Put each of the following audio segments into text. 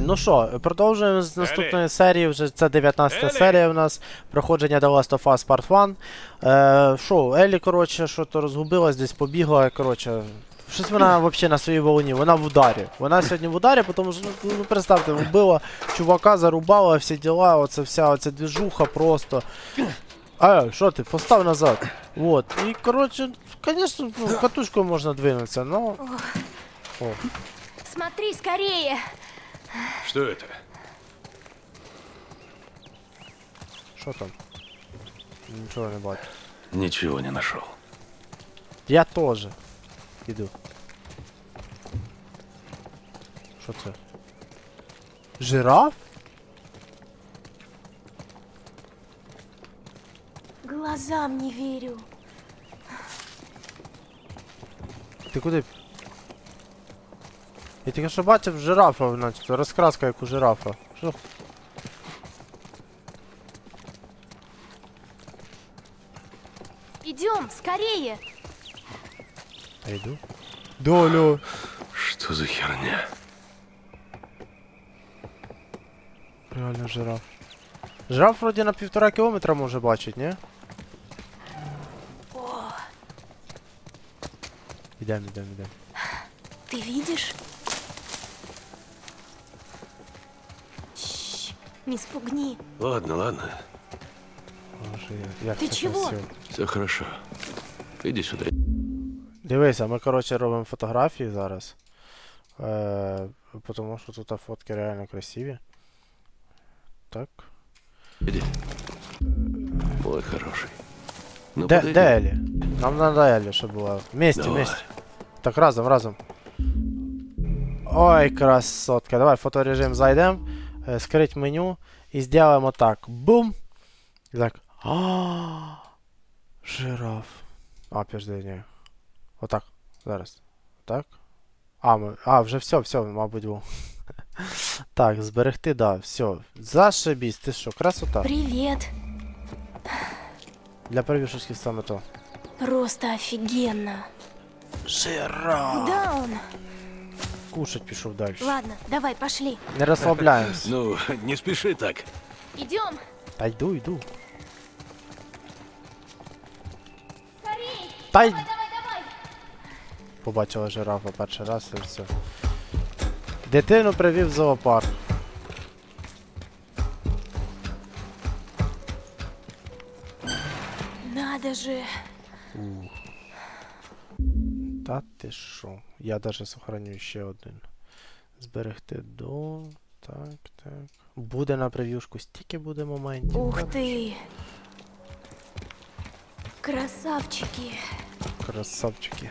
Ну що, продовжуємо з наступної серії. Вже це 19 серія у нас. Проходження The Last of Us Part 1. Е, Що, Елі, коротше, що то розгубилась, десь побігла, коротше. Щось вона взагалі на своїй волні, вона в ударі. Вона сьогодні в ударі, тому що, ну, ну представте, вбила чувака, зарубала всі діла, оце вся оця двіжуха просто. А, що ти, постав назад. Вот. І, коротше, звісно, ну, катушкою можна двинутися, но. О, Смотри скорее! Что это? що там? Нічого не бачу. Ничего не нашел. Я тоже. Іду. Що це? Жираф? Глазам не верю. Ти куди? Я тільки що бачив жирафа, начебто, розкраска як у жирафа. Що? Идем, скорее! Я йду. Долю. Что за херня? Реально жираф. Жираф вроді на півтора кілометра може бачить, ні? Ідем, ідем, ідем. Ты видишь? не спугни. Ладно, ладно. Боже, як- як Ти це чого? красиво. Все хорошо. Иди сюда. Дивися, ми, коротше, робимо фотографії зараз. Е, тому що тут фотки реально красиві. Так. Иди. Мой хороший. Ну, де, подойди. де Елі? Нам надо Елі, щоб була. Вместе, Давай. вместе. Так, разом, разом. Ой, красотка. Давай в фоторежим зайдемо. Е, скрить меню. І зробимо так. Бум! І так. А, жираф. А, подожди, ні. Отак. Зараз. Так. А, ми... а, вже все, все, мабуть, був. Так, зберегти, да, все. Зашибісь, ти що, красота. Привет! Для перевішечки саме то. Просто офигенно. Жираф! Куда он? Кушать пішов далі. Ладно, давай, пошли. Не розслабляємось. Ну, не спеши так. Идем! Та йду, йду. Та й... Давай, давай! Побачила жирафа перший раз і все. Дитину привів в зоопарк. Ти що? Я даже сохраню ще один. Зберегти до. Так, так. Буде на прев'юшку, стільки буде моментів. Ух Так, ты! Красавчики! Красавчики.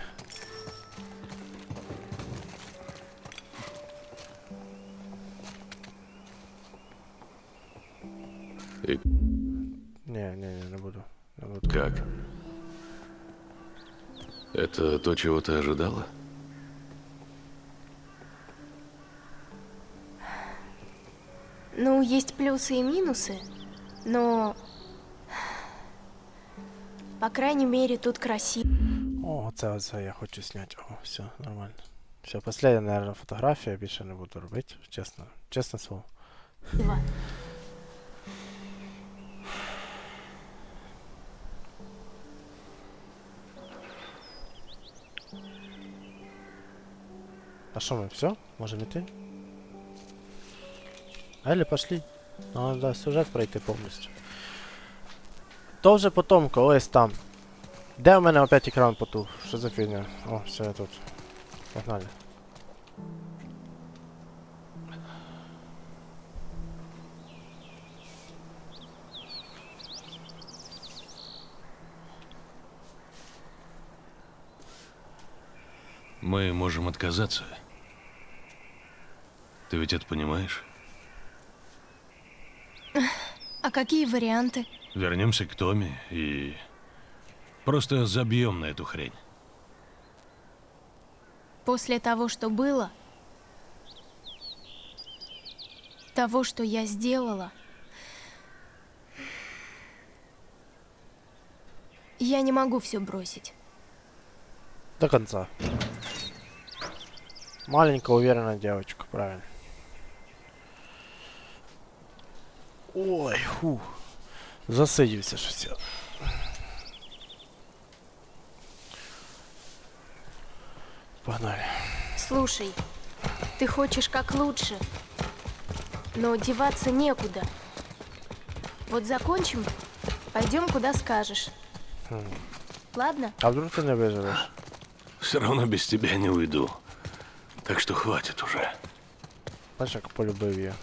Не, не, не, не буду. Не буду. как? Это то, чего ты ожидала? Ну, есть плюсы и минусы, но... По крайней мере, тут красиво. О, це оце я хочу зняти. О, все, нормально. Все, последня, наверное, фотографія, більше не буду робити, чесно. Чесне слово. А що ми, все? Можемо йти? Елі, пошли. Надо да, сюжет пройти повністю. То вже потом, колись там. Де у мене опять екран потух? Що за фігня? О, все, я тут. Погнали. Мы можем отказаться. Ты ведь это понимаешь? А какие варианты? Вернемся к Томе и просто забьем на эту хрень. После того, что было, того, что я сделала, я не могу все бросить. До конца. Маленькая уверенная девочка, правильно. Ой, фу. Засидівся щось. Погнали. Слушай, ты хочешь как лучше, но деваться некуда. Вот закончим, пойдем куда скажешь. Ладно? А вдруг ти не виживеш? Все равно без тебя не уйду. Так что хватит уже. Як полюбив я.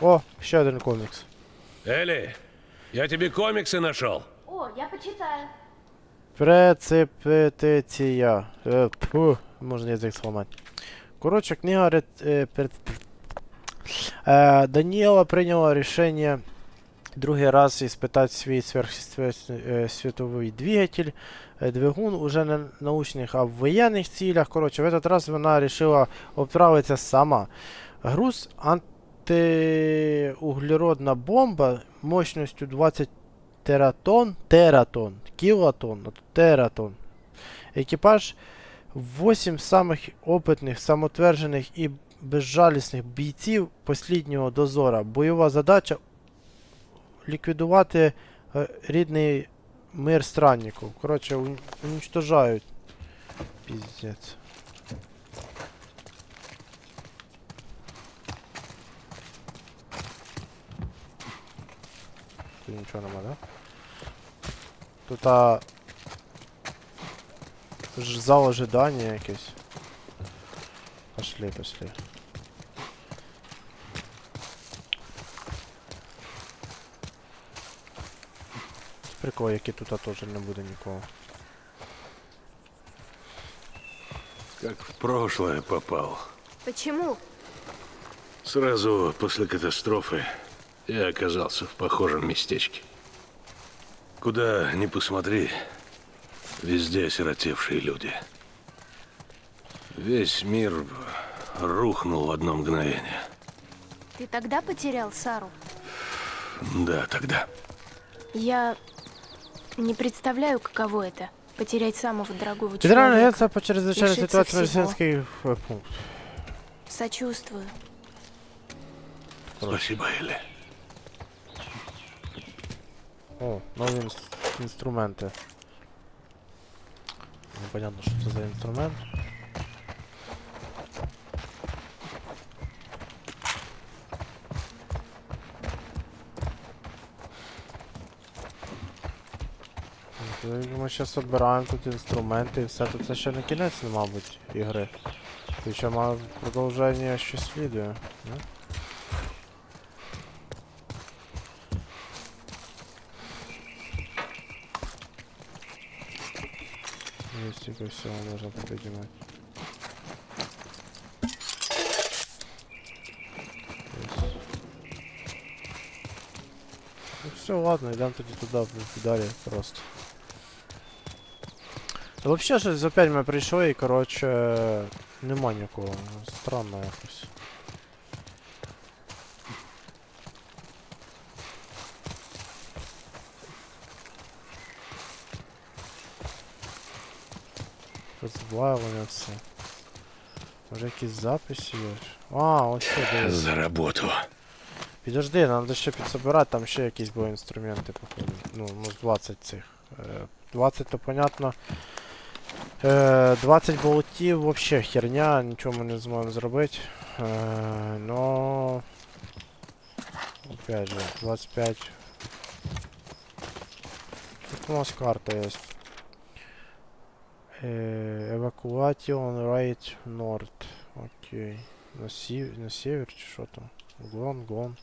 О, ще один комікс. Элли, я тебе комиксы нашел. О, я почитаю. Прецепетиція. Е, Тьфу, можна язик зламати. Коротше, книга ред, е, пред- е, Даніела прийняла рішення другий раз іспитати свій сверхсвітовий двигатель, е, двигун уже не научних, а в воєнних цілях. Коротше, в этот раз вона вирішила обправитися сама. Груз антиуглеродна бомба мощністю 20 тератон, тератон, кілотон, тератон. Екіпаж 8 самих опитних, самотверджених і безжалісних бійців посліднього дозора. Бойова задача ліквідувати е, рідний мир странників. Коротше, уничтожають. Піздець. Тут нічого нема, да? Тут а... ж- Зал ожидання якийсь. Пошли, пошли. Прикол, який тут а, теж не буде нікого. Как в прошлое попал. Почему? Сразу после катастрофы я оказался в похожем местечке. Куда ни посмотри, везде осиротевшие люди. Весь мир рухнул в одно мгновение. Ты тогда потерял Сару? Да, тогда. Я не представляю, каково это потерять самого дорогого Федеральне человека. агентство по чрезвичайній Лишиться ситуації всего. медицинський е, пункт. Сочувствую. Спасибо, Элли. О, нові інс- інструменти. Непонятно, що це за інструмент. Ну, Ми зараз обираємо тут інструменти і все. Тут це ще не кінець, мабуть, ігри. Тут ще має продовження ще слідує. Не? Есть столько всего можно поднимать. Ну все, ладно, идем тоді туди, далі просто. Та Вообще щось опять ми прийшли і короче нема нікого. Странно якось. Розбавлення все. Може якісь записи є? А, ось це дивись. За работу. Підожди, нам треба ще підсобирати, там ще якісь були інструменти, походу. Ну, ну 20 цих. Е, 20 то понятно. Е, 20 болтів вообще херня, нічого ми не зможемо зробити. Е, но... Опять же, 25. Тут у нас карта є. Е, Evacuation Right North. Окей. На, сів... на север чи що там? Гон, гон.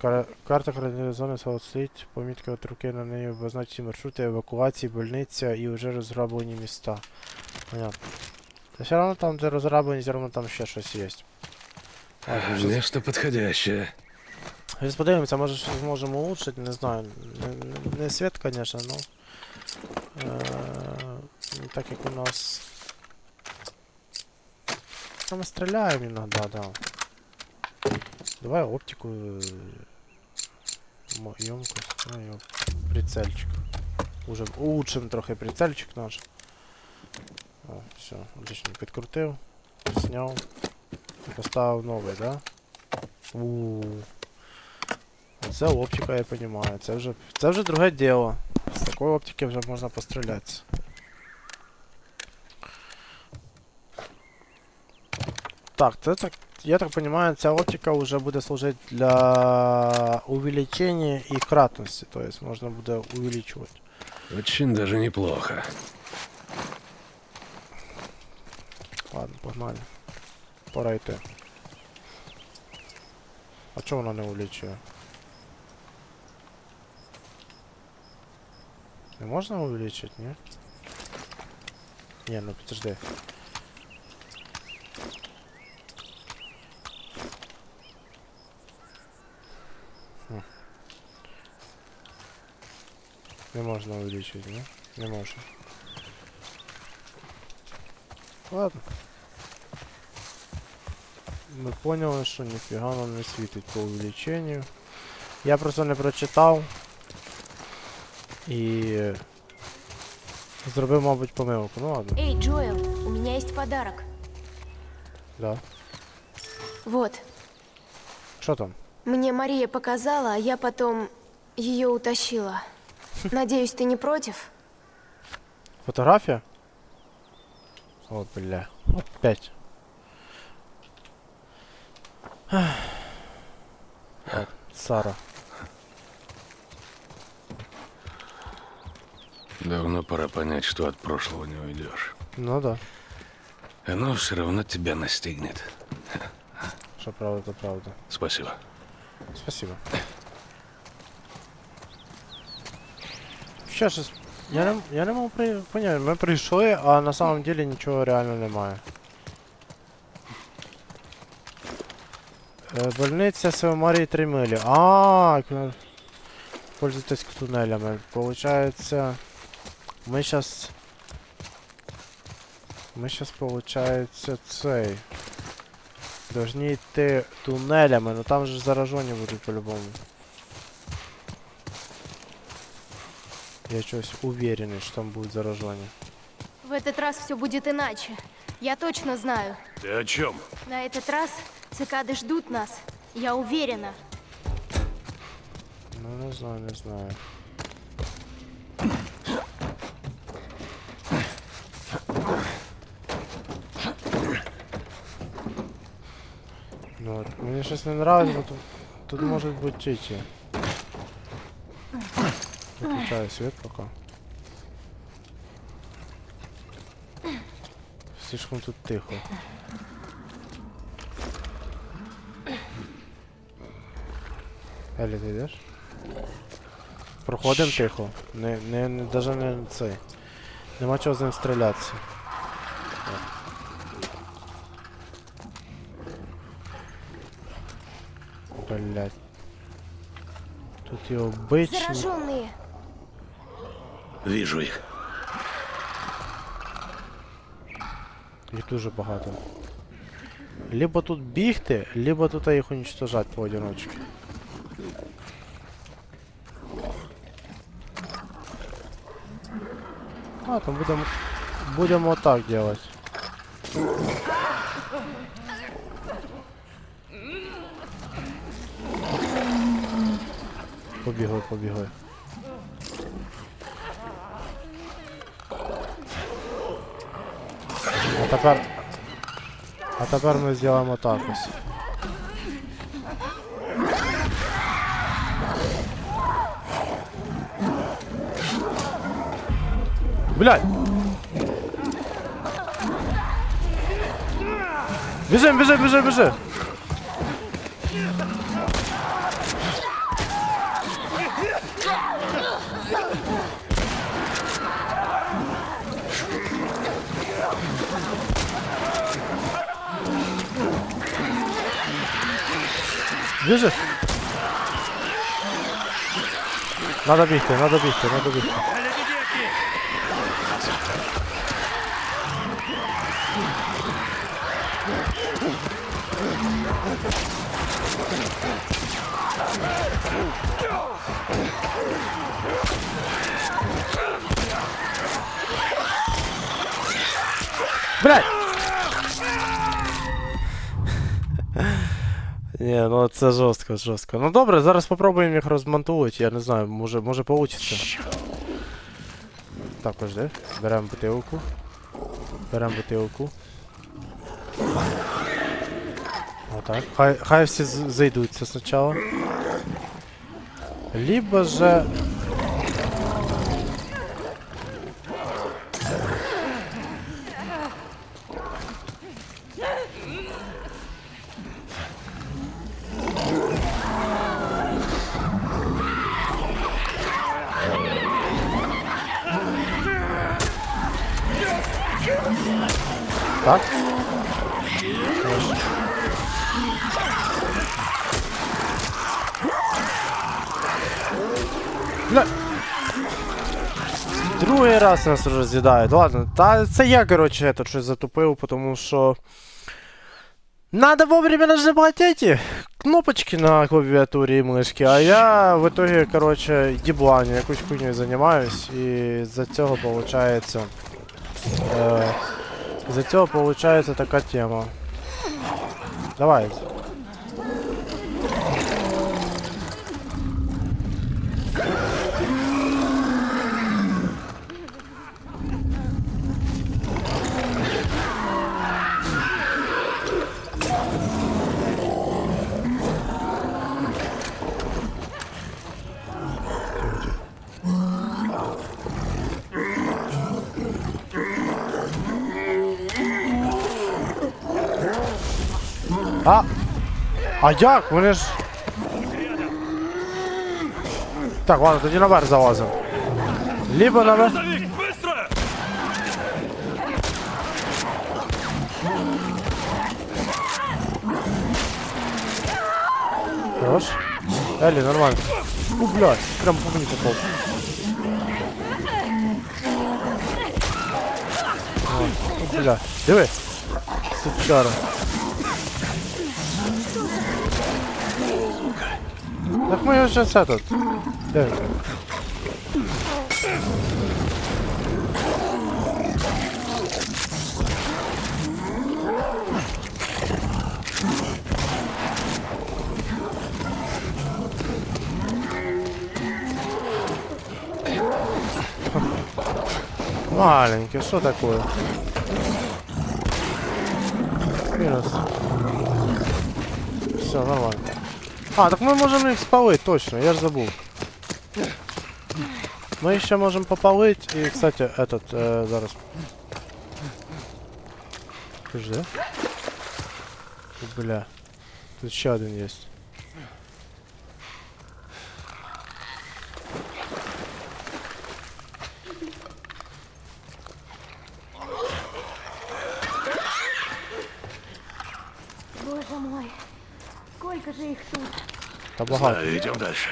Кар... Карта координатної зони Street, помітка от руки на неї обозначені маршрути евакуації, больниця і вже розроблені міста. Понятно. Та все одно там, де розроблені, все одно там ще щось є. Ладно, щас- Место подходящее. Зараз подивимося, може щось зможемо улучшити, не знаю. Не, не, світ, звісно, ну. Е, не так як у нас. Там ми стріляємо іноді, да. Давай оптику. э, мо- Ёмкость, ну йоп. Прицельчик. Уже улучшим трохи прицельчик наш. О, все, отлично, підкрутив. Сняв. Поставив новий, да? у Це оптика, я розумію. Це вже, це вже друге діло. З такої оптики вже можна пострілятися. Так, це так. Я так розумію, ця оптика вже буде служити для увеличення і кратності, тобто можна буде увеличувати. Очень даже неплохо. Ладно, погнали. Пора йти. А чого вона не увеличує? Не можна увеличити, ні? Ні, ну подожди. Не можна увеличити, ні? Не можна. Ладно. Ми поняли, що ніфіга нам не світить по увеличенню. Я просто не прочитав. І... Зробив, мабуть, помилку. Ну ладно, Эй, Джоэл, у меня есть подарок. да. Вот. Що там? Мне Мария показала, а я потом ее утащила. Надеюсь, ты не против? Фотографія? О, бля. Опять. Ах. Так, Сара. Давно пора понять, что от прошлого не уйдешь. Ну да. Оно все равно тебя настигнет. Що правда, то правда. Спасибо. Спасибо. Ще щось. Я не, я не можу при... поняти, ми прийшли, а на самом деле нічого реально немає. Е, больниця Севмарії 3 милі. А, к- пользуйтесь тунелями. Получається. Ми щас. Ми щас, получається, цей. Должні йти тунелями, но там же заражені будуть по-любому. Я чогось уверенный, что там будут заражені. В этот раз все будет иначе. Я точно знаю. Ты о чем? На этот раз цикады ждут нас. Я уверена. Ну не знаю, не знаю. Ну, от, мені щось не нравится, бо тут, тут может быть эти. Выключаю свет пока. Слишком тут тихо. Елі, ти йдеш? Проходимо тихо. Не, не, не, даже не цей. Нема чого з ним стрілятися. Блять. Тут і обичні. Зараженные. Вижу их. Їх дуже багато. Либо тут бігти, либо тут їх уничтожать поодиночке. А, там будемо. Будемо так делать. Побігли, побігли. тепер. А тепер ми зробимо так ось. Блядь! Біжим, біжим, біжим, біжим! Wyszedł! Na dobitkę, na dobitkę, na dobitkę. Brać! Ні, ну це жорстко, жорстко. Ну добре, зараз попробуємо їх розмонтувати, я не знаю, може, може получиться. Так, подожди. Беремо бутилку. Беремо бутилку. Отак. Хай, хай всі зайдуться спочатку. Либо же... Другий раз нас роз'їдають. Ладно, та це я, коротше, это щось затупив, тому що. Надо вовремя нажимать эти кнопочки на клавиатуре и мышки, а я в итоге, короче, ебланю, якусь хуйню займаюсь, і за цього получается. Е, за цього получается така тема. Давай. А як? Вони ж. Так, ладно, тоді наверх залазимо. Либо наверх. Грузовик, быстро! Хорош. Елі, нормально. У, блядь, прям по мені попав. О, у, бля. Диви. Сучара. Так ми этот. Де він? Маленький, что такое? Минус. Все, нормально. А, так мы можем их спалить, точно, я же забыл. Мы еще можем попалить, и, кстати, этот, э, зараз. Подожди. Бля. Тут еще один есть. Боже мой, сколько же их тут? Та багато. Да, идем дальше.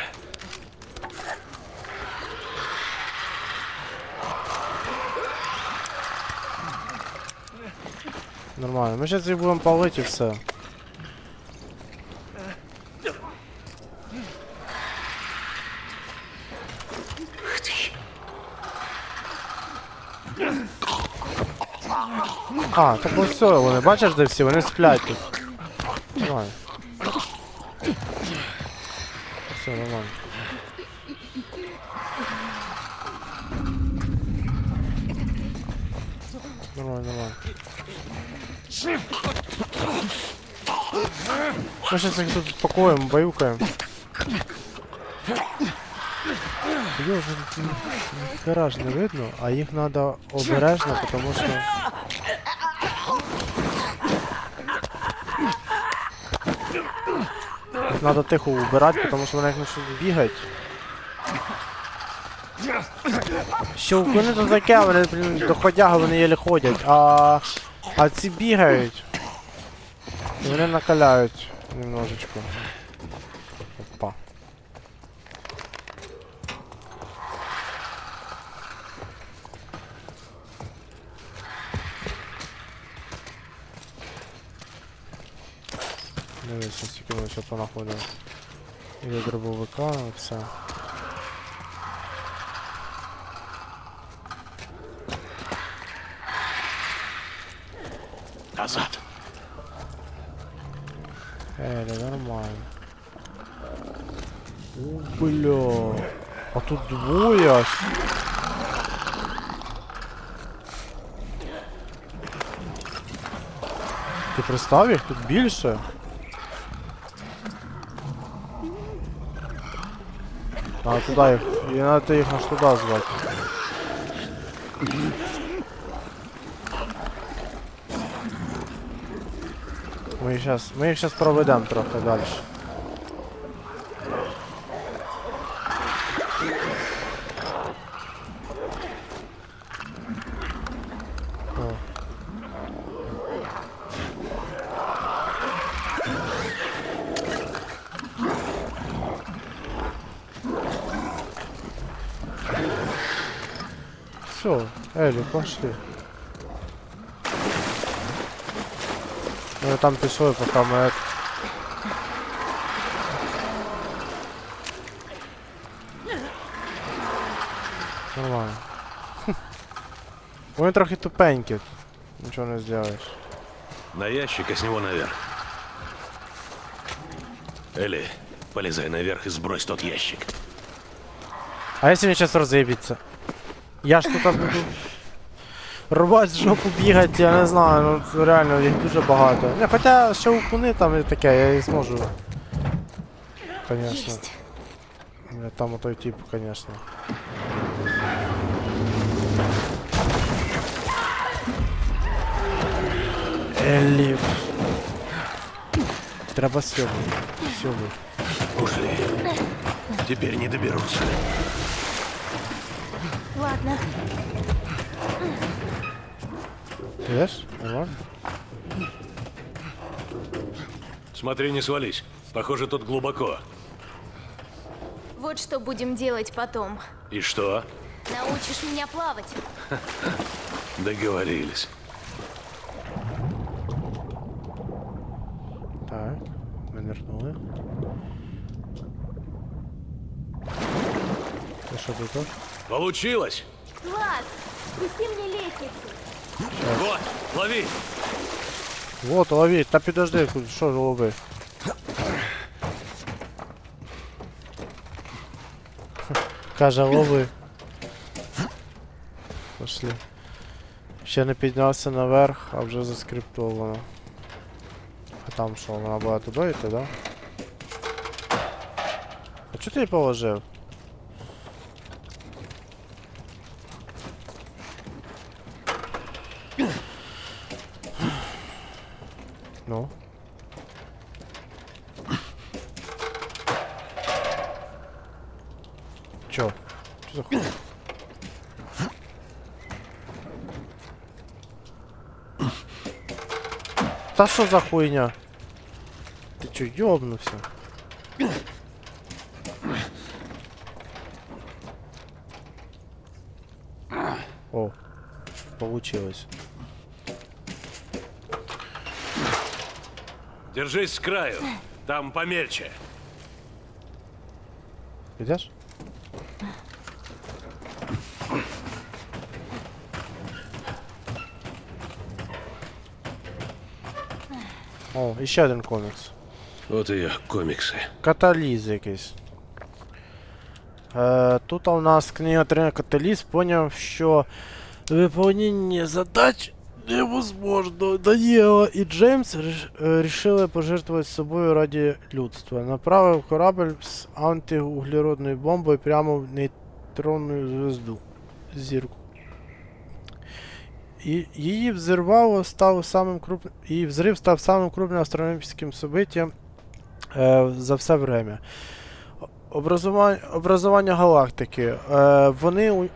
Нормально. Мы сейчас их будем палить и все. А, так ось все, вони, бачиш, де всі, вони сплять тут. Нормально. Все, нормально. Нормально, нормально. Мы сейчас их тут успокоим, баюкаем. Йо, гараж не видно, а їх треба обережно, тому що. Треба тихо убирать, потому что вони як почнуть бігають. Щелкуни вони то таке, вони, блін, доходяги, вони єлі ходять, а, а ці бігають. І вони накаляють немножечко. Дивіться, скільки ми ще понаходили. І до дробовика, все. Назад. Елі, нормально. О, бля. А тут двоє аж. Ти представ їх тут більше? А, туда их. И надо их аж туда звать. Мы их сейчас, мы их сейчас проведем трохи дальше. пошли. Ми там пішли, поки ми... ет- Нормально. Вони трохи тупенькі. Нічого не зробиш. На ящик, а с него наверх. Элли, полезай наверх и сбрось тот ящик. А якщо він зараз роз'їбиться? Я ж тут буду рвать жопу бігати, я не знаю, ну це реально їх дуже багато. Не, хоча ще укуни там і таке, я їх зможу. Конечно. Есть. Бля, Там отой тип, конечно. Елі. Треба сьобу. Сьобу. Ушли. Теперь не доберутся. Ладно. Ти Видиш? Нормально? Смотри, не свались. Похоже, тут глубоко. Вот что будем делать потом. И что? Научишь меня плавать. Договорились. Так, ми нирнули. Ти що тут? Получилось! Класс! Спусти мне лестницу. Вот, лови! Вот, лови, та підожди, куди- що ж лови? Каже, лови. Пошли. Ще не піднявся наверх, а вже заскриптовано. А там що, вона була туди йти, да? А чого ти її положив? Чё? Что за хуйня? Та що за хуйня? Ти чо, ёбнувся? О, получилось. Держись с краю. Там помельче. Идешь? О, ще один комікс. Вот и комиксы. Каталіз якийсь. Е, тут у нас книга тренера Каталіз поняв, що виповнення задач невозможно. Даніела і Джеймс реш- е, рішили пожертвувати собою раді людства. Направив корабль з антиуглеродною бомбою прямо в нейтронну звезду. Зірку. Її взірвало став самим крупним. Її взрив став самим крупним астрономічним событием е, за все время. Образування, образування галактики. Е, вони у-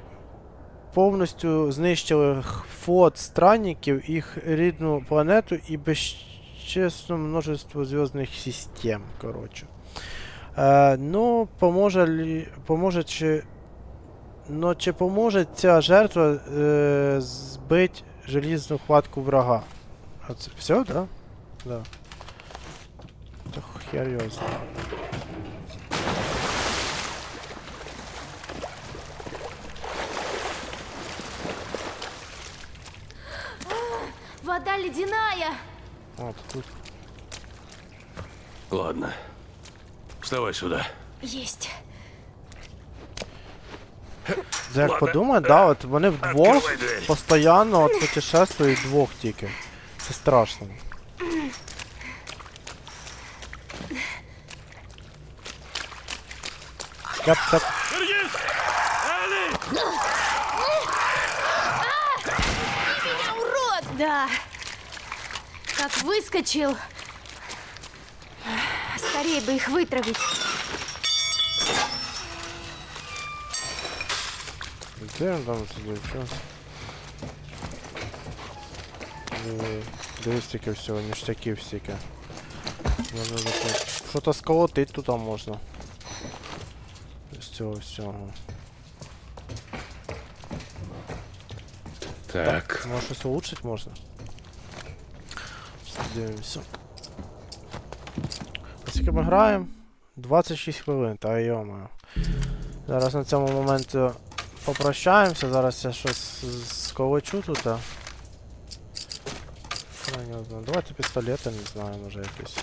повністю знищили флот странників, їх рідну планету і безчесне множество зв'язних систем. Коротше. Е, ну, поможе поможе чи. Ну, чи поможе ця жертва е, збити желізну хватку врага? А це все, да? Да. Та хер його знає. Вода ледяная. От тут. Ладно. Вставай сюда. Есть. Це як Ладно. подумати, да, от вони вдвох Відкривай двері. постійно от путешествують вдвох тільки. Це страшно. Я б так. Держись! Элли! Урод! Да. Как выскочил. Скорее бы их вытравить. Де він там сидів? Диви- Дивись тільки всього, ніштяків стільки. Можна запити. Що-то сколотить тут можна. З цього всього. Так. Може щось улучшить можна? Дивимося. Оскільки ми граємо? 26 хвилин, та йома. Зараз на цьому моменті попрощаємося, зараз я щось сколочу тут. а. Я не знаю. Давайте пістолети, не знаю, може якийсь.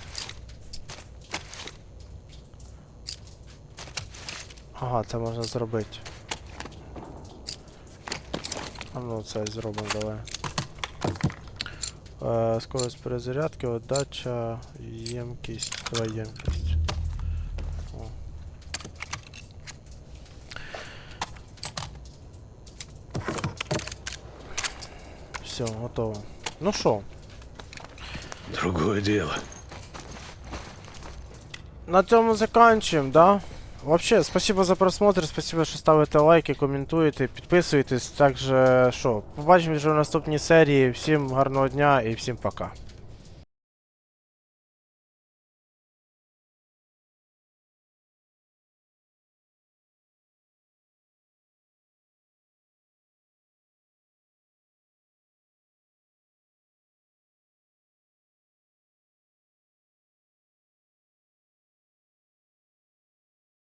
Ага, це можна зробити. А ну це зробимо, давай. Е, скорость перезарядки, отдача, ємкість, давай ємкість. Все, готово. Ну що, Другое дело. на цьому заканчуємо, да? Вообще, спасибо за просмотр, спасибо, що ставите лайки, коментуєте, підписуєтесь. Также що, побачимо вже в наступній серії. Всім гарного дня і всім пока.